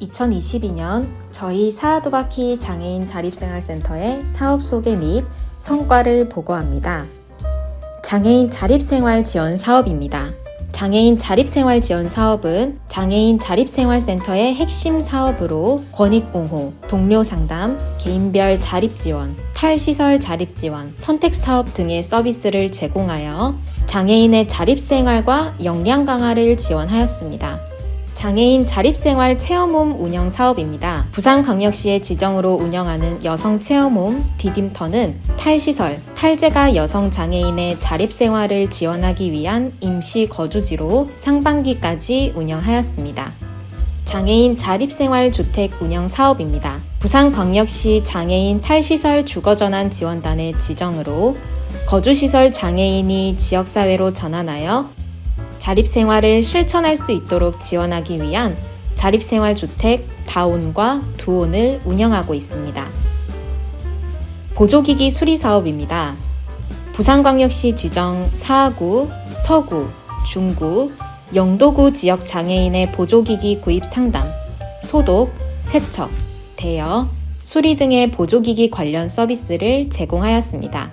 2022년 저희 사하도바키 장애인 자립생활센터의 사업 소개 및 성과를 보고합니다. 장애인 자립생활 지원 사업입니다. 장애인 자립생활 지원 사업은 장애인 자립생활센터의 핵심 사업으로 권익공호, 동료 상담, 개인별 자립 지원, 탈시설 자립 지원, 선택 사업 등의 서비스를 제공하여 장애인의 자립생활과 역량 강화를 지원하였습니다. 장애인 자립생활 체험홈 운영 사업입니다. 부산광역시의 지정으로 운영하는 여성 체험홈 디딤터는 탈시설, 탈재가 여성 장애인의 자립생활을 지원하기 위한 임시 거주지로 상반기까지 운영하였습니다. 장애인 자립생활 주택 운영 사업입니다. 부산광역시 장애인 탈시설 주거전환 지원단의 지정으로 거주시설 장애인이 지역사회로 전환하여 자립생활을 실천할 수 있도록 지원하기 위한 자립생활주택 다온과 두온을 운영하고 있습니다. 보조기기 수리 사업입니다. 부산광역시 지정 사하구, 서구, 중구, 영도구 지역 장애인의 보조기기 구입 상담, 소독, 세척, 대여, 수리 등의 보조기기 관련 서비스를 제공하였습니다.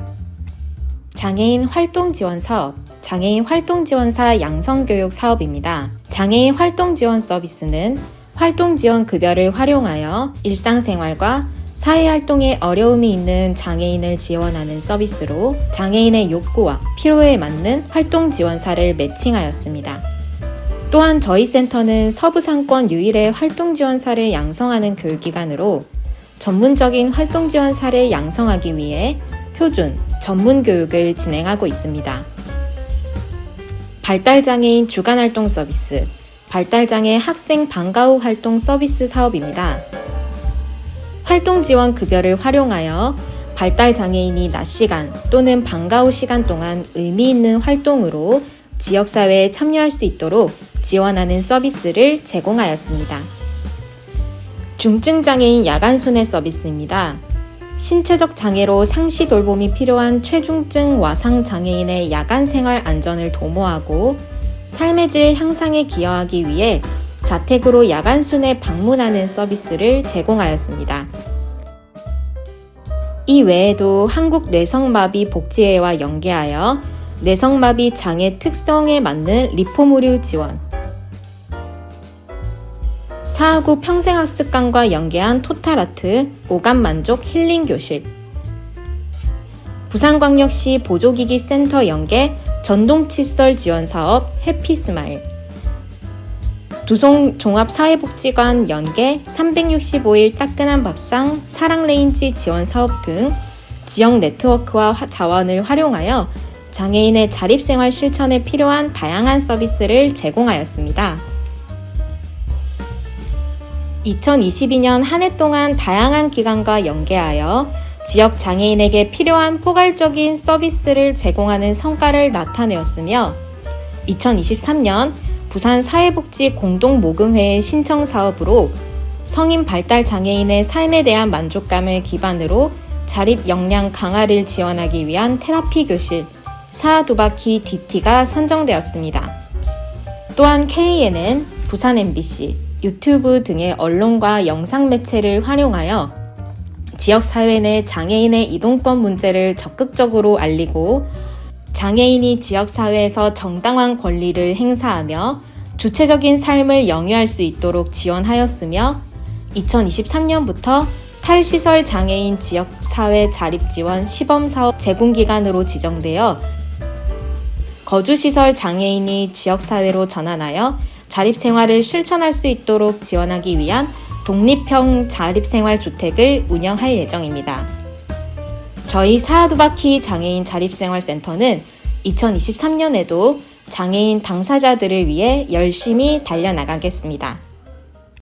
장애인 활동 지원 사업, 장애인 활동 지원사 양성 교육 사업입니다. 장애인 활동 지원 서비스는 활동 지원 급여를 활용하여 일상생활과 사회활동에 어려움이 있는 장애인을 지원하는 서비스로 장애인의 욕구와 필요에 맞는 활동 지원사를 매칭하였습니다. 또한 저희 센터는 서부 상권 유일의 활동 지원사를 양성하는 교육기관으로 전문적인 활동 지원사를 양성하기 위해 표준, 전문 교육을 진행하고 있습니다. 발달장애인 주간활동 서비스, 발달장애 학생 방과 후 활동 서비스 사업입니다. 활동 지원 급여를 활용하여 발달장애인이 낮 시간 또는 방과 후 시간 동안 의미 있는 활동으로 지역사회에 참여할 수 있도록 지원하는 서비스를 제공하였습니다. 중증장애인 야간 순회 서비스입니다. 신체적 장애로 상시 돌봄이 필요한 최중증 와상 장애인의 야간 생활 안전을 도모하고 삶의 질 향상에 기여하기 위해 자택으로 야간 순회 방문하는 서비스를 제공하였습니다. 이 외에도 한국 뇌성마비 복지회와 연계하여 뇌성마비 장애 특성에 맞는 리폼의료 지원, 사하구 평생학습관과 연계한 토탈아트, 오감만족 힐링 교실, 부산광역시 보조기기 센터 연계 전동칫솔 지원 사업 해피스마일, 두송 종합사회복지관 연계 365일 따끈한 밥상 사랑레인지 지원 사업 등 지역 네트워크와 자원을 활용하여 장애인의 자립생활 실천에 필요한 다양한 서비스를 제공하였습니다. 2022년 한 해 동안 다양한 기관과 연계하여 지역 장애인에게 필요한 포괄적인 서비스를 제공하는 성과를 나타내었으며 2023년 부산 사회복지 공동모금회의 신청 사업으로 성인 발달 장애인의 삶에 대한 만족감을 기반으로 자립 역량 강화를 지원하기 위한 테라피 교실 사두바키 DT가 선정되었습니다. 또한 KNN, 부산 MBC, 유튜브 등의 언론과 영상 매체를 활용하여 지역 사회 내 장애인의 이동권 문제를 적극적으로 알리고 장애인이 지역 사회에서 정당한 권리를 행사하며 주체적인 삶을 영위할 수 있도록 지원하였으며 2023년부터 탈시설 장애인 지역 사회 자립 지원 시범 사업 제공 기관으로 지정되어 거주시설 장애인이 지역 사회로 전환하여 자립 생활을 실천할 수 있도록 지원하기 위한 독립형 자립생활 주택을 운영할 예정입니다. 저희 사하두바키 장애인 자립생활센터는 2023년에도 장애인 당사자들을 위해 열심히 달려나가겠습니다.